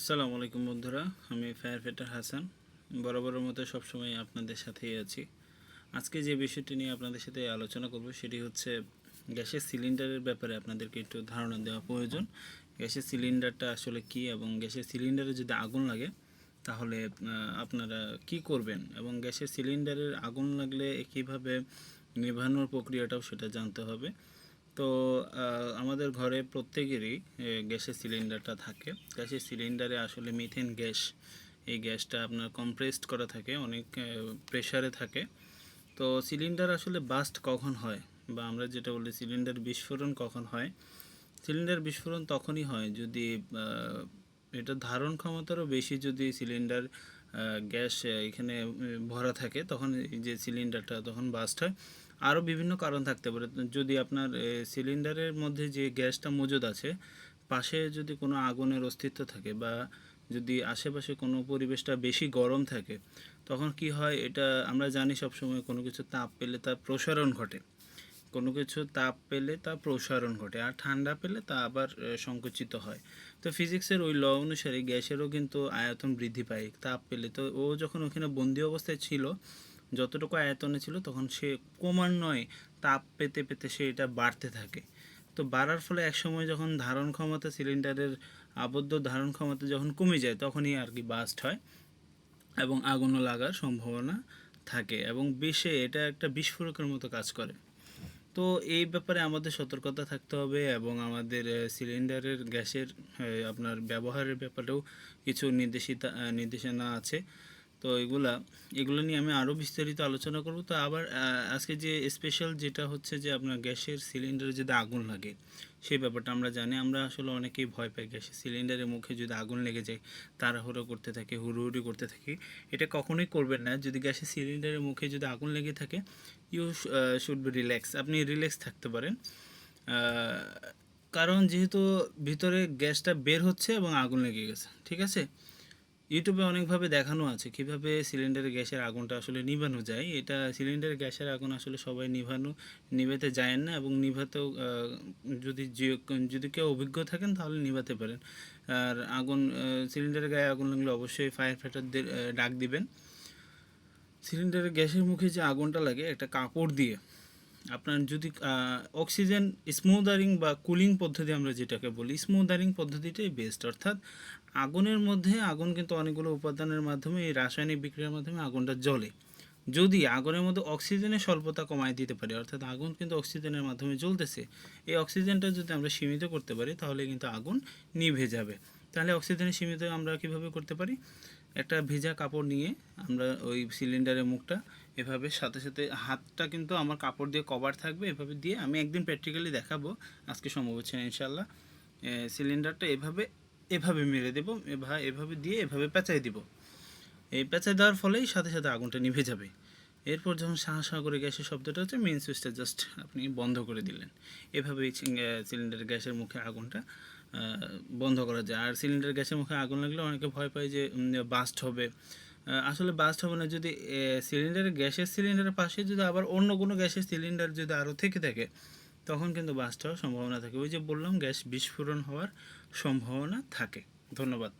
আসসালামু আলাইকুম বন্ধুরা, আমি ফায়ার ফাইটার হাসান। বরাবরের মতো সবসময় আপনাদের সাথেই আছি। আজকে যে বিষয়টি নিয়ে আপনাদের সাথে আলোচনা করব, সেটি হচ্ছে গ্যাসের সিলিন্ডারের ব্যাপারে আপনাদেরকে একটু ধারণা দেওয়া প্রয়োজন। গ্যাসের সিলিন্ডারটা আসলে কি এবং গ্যাসের সিলিন্ডারে যদি আগুন লাগে, তাহলে আপনারা কি করবেন এবং গ্যাসের সিলিন্ডারের আগুন লাগলে কীভাবে নেভানোর প্রক্রিয়াটাও সেটা জানতে হবে। তো আমাদের ঘরে প্রত্যেকেরই গ্যাসের সিলিন্ডারটা থাকে। গ্যাসের সিলিন্ডারে আসলে মিথেন গ্যাস, এই গ্যাসটা আপনার কম্প্রেসড করা থাকে, অনেক প্রেসারে থাকে। তো, সিলিন্ডার আসলে বাস্ট কখন হয়? বা আমরা যেটা বলি সিলিন্ডার বিস্ফোরণ কখন হয়? সিলিন্ডার বিস্ফোরণ তখনই হয় যদি এটা ধারণ ক্ষমতারও বেশি যদি সিলিন্ডার গ্যাস এখানে ভরা থাকে, তখন যে সিলিন্ডারটা তখন বাস্ট হয়। আরও বিভিন্ন কারণ থাকতে পারে। যদি আপনার সিলিন্ডারের মধ্যে যে গ্যাসটা মজুদ আছে, পাশে যদি কোনো আগুনের অস্তিত্ব থাকে বা যদি আশেপাশে কোনো পরিবেশটা বেশি গরম থাকে, তখন কি হয়, এটা আমরা জানি সবসময় কোনো কিছু তাপ পেলে তার প্রসারণ ঘটে। কোনো কিছু তাপ পেলে তা প্রসারণ ঘটে, আর ঠান্ডা পেলে তা আবার সংকুচিত হয়। তো ফিজিক্সের ওই ল অনুসারে গ্যাসেরও কিন্তু আয়তন বৃদ্ধি পায়, তাপ পেলে। তো ও যখন ওখানে বন্দি অবস্থায় ছিল যতটুকু আয়তনে ছিল তখন সে ক্রমান্বয়ে তাপ পেতে পেতে সে এটা বাড়তে থাকে। তো বাড়ার ফলে একসময় যখন ধারণ ক্ষমতা সিলিন্ডারের আবদ্ধ ধারণ ক্ষমতা যখন কমে যায় তখনই আর কি বাস্ট হয় এবং আগুনও লাগার সম্ভাবনা থাকে এবং বিষে এটা একটা বিস্ফোরকের মতো কাজ করে। তো এই ব্যাপারে আমাদের সতর্কতা থাকতে হবে এবং আমাদের সিলিন্ডারের গ্যাসের আপনার ব্যবহারের ব্যাপারেও কিছু নির্দেশিতা নির্দেশনা আছে। তো এগুলা, এগুলো নিয়ে আমি আরও বিস্তারিত আলোচনা করব। তো আবার আজকে যে স্পেশাল যেটা হচ্ছে যে আপনার গ্যাসের সিলিন্ডারে যদি আগুন লাগে, সেই ব্যাপারটা আমরা জানি। আমরা আসলে অনেকেই ভয় পাই গ্যাসের সিলিন্ডারের মুখে যদি আগুন লেগে যায়, তাড়াহুড়ো করতে থাকে, হুড়োহুড়ি করতে থাকি। এটা কখনোই করবেন না। যদি গ্যাসের সিলিন্ডারের মুখে যদি আগুন লেগে থাকে ইউ শুড বি রিল্যাক্স আপনি রিল্যাক্স থাকতে পারেন। কারণ যেহেতু ভিতরে গ্যাসটা বের হচ্ছে এবং আগুন লেগে গেছে, ঠিক আছে? ইউটিউবে অনেকভাবে দেখানো আছে কীভাবে সিলিন্ডারের গ্যাসের আগুনটা আসলে নিভানো যায়। এটা সিলিন্ডারের গ্যাসের আগুন আসলে সবাই নিভানো, নিভাতে যায় না এবং নিভাতেও যদি যদি কেউ অভিজ্ঞ থাকেন তাহলে নিভাতে পারেন। আর আগুন সিলিন্ডারের গায়ে আগুন লাগলে অবশ্যই ফায়ার ফাইটারদের ডাক দিবেন। সিলিন্ডারের গ্যাসের মুখে যে আগুনটা লাগে, একটা কাপড় দিয়ে আপনার যদি অক্সিজেন স্মুদারিং বা কুলিং পদ্ধতি আমরা যেটাকে বলি স্মুদারিং পদ্ধতিটাই বেস্ট অর্থাৎ আগুনের মধ্যে, আগুন কিন্তু অনেকগুলো উপাদানের মাধ্যমে, এই রাসায়নিক বিক্রিয়ার মাধ্যমে আগুনটা জ্বলে। যদি আগুনের মধ্যে অক্সিজেনের স্বল্পতা কমায় দিতে পারি, অর্থাৎ আগুন কিন্তু অক্সিজেনের মাধ্যমে জ্বলতেছে, এই অক্সিজেনটা যদি আমরা সীমিত করতে পারি, তাহলে কিন্তু আগুন নিভে যাবে। তাহলে অক্সিজেনের সীমিত আমরা কীভাবে করতে পারি? একটা ভেজা কাপড় নিয়ে আমরা ওই সিলিন্ডারের মুখটা এভাবে, সাথে সাথে হাতটা কিন্তু আমার কাপড় দিয়ে কভার থাকবে, এভাবে দিয়ে আমি একদিন প্র্যাকটিক্যালি দেখাবো, আজকে সম্ভব হচ্ছে না ইনশাল্লাহ সিলিন্ডারটা এভাবে এভাবে মেরে দেবো এভাবে এভাবে দিয়ে এভাবে পেঁচাই দিব। এই পেঁচাই দেওয়ার ফলেই সাথে সাথে আগুনটা নিভে যাবে। এরপর যখন শাঁ শাঁ করে গ্যাসের শব্দটা হচ্ছে মেন সুইচটা জাস্ট আপনি বন্ধ করে দিলেন। এভাবেই সিলিন্ডার গ্যাসের মুখে আগুনটা বন্ধ করা যায়। আর সিলিন্ডার গ্যাসের মুখে আগুন লাগলে অনেকে ভয় পায় যে বাস্ট হবে। আসলে বাস্ট হবে না, যদি সিলিন্ডারের গ্যাসের সিলিন্ডারের পাশে যদি আবার অন্য কোনো গ্যাসের সিলিন্ডার যদি আরও থেকে থাকে, তখন কিন্তু বাস্ট হওয়ার সম্ভাবনা থাকে। ওই যে বললাম, গ্যাস বিস্ফোরণ হওয়ার সম্ভাবনা থাকে। ধন্যবাদ।